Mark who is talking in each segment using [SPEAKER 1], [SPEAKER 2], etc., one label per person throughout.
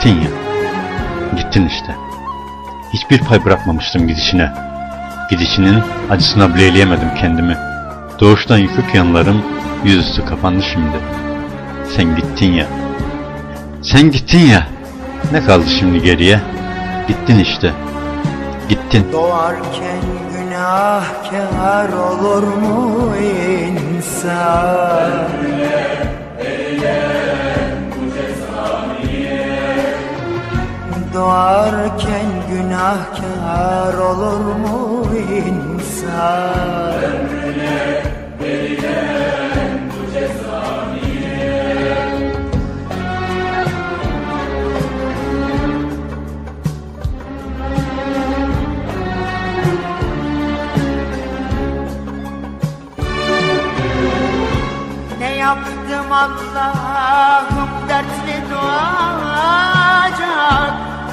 [SPEAKER 1] Gittin ya. Gittin işte. Hiçbir pay bırakmamıştım gidişine. Gidişinin acısına bile eleyemedim kendimi. Doğuştan yıkık yanlarım yüzüstü kapandı şimdi. Sen gittin ya. Sen gittin ya. Ne kaldı şimdi geriye? Gittin işte. Gittin.
[SPEAKER 2] Doğarken günahkar olur mu insan? Doğarken günahkar olur mu insan? Ne yaptım Allah'ım dertli doğacak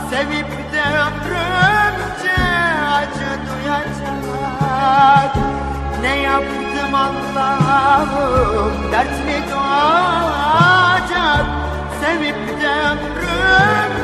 [SPEAKER 2] Sevip de ömrümce acı duyacak. Ne yaptım Allah'ım dertli doğacak? Sevip de ömrümce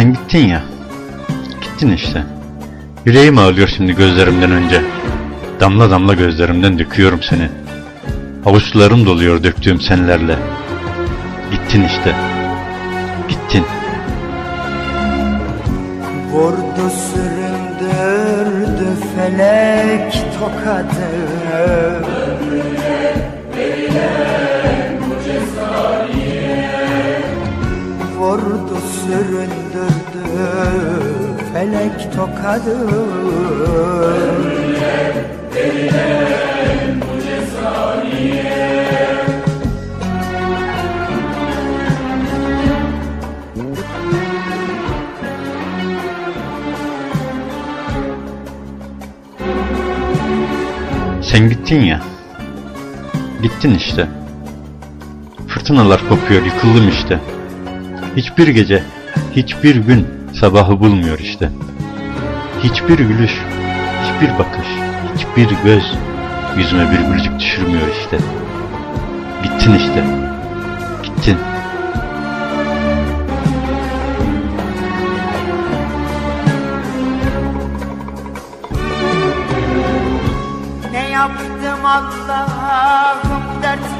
[SPEAKER 1] Sen gittin ya. Gittin işte. Yüreğim ağlıyor şimdi gözlerimden önce. Damla damla gözlerimden döküyorum seni. Avuçlarım doluyor döktüğüm senlerle. Gittin işte. Gittin.
[SPEAKER 2] Vurdu süründürdü felek tokadı Vurdu süründürdü felek tokadı
[SPEAKER 1] Sen gittin ya. Gittin işte. Fırtınalar kopuyor yıkıldım işte. Hiçbir gece, hiçbir gün sabahı bulmuyor işte. Hiçbir gülüş, hiçbir bakış, hiçbir göz yüzüme bir gülücük düşürmüyor işte. Gittin işte. Gittin.
[SPEAKER 2] Ne yaptım Allah'ım dertli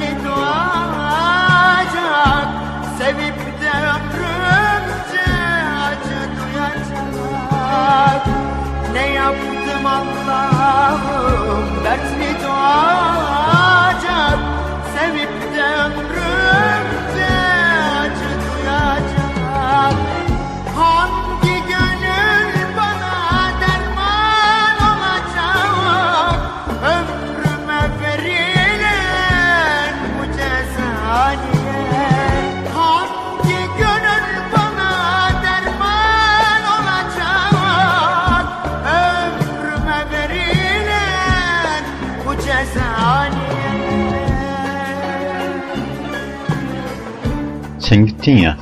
[SPEAKER 1] Sen gittin ya.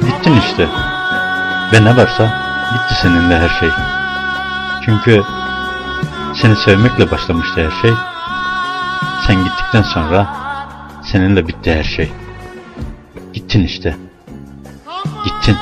[SPEAKER 1] Gittin işte. Ve ne varsa gitti seninle her şey. Çünkü seni sevmekle başlamıştı her şey. Sen gittikten sonra seninle bitti her şey. Gittin işte. Gittin.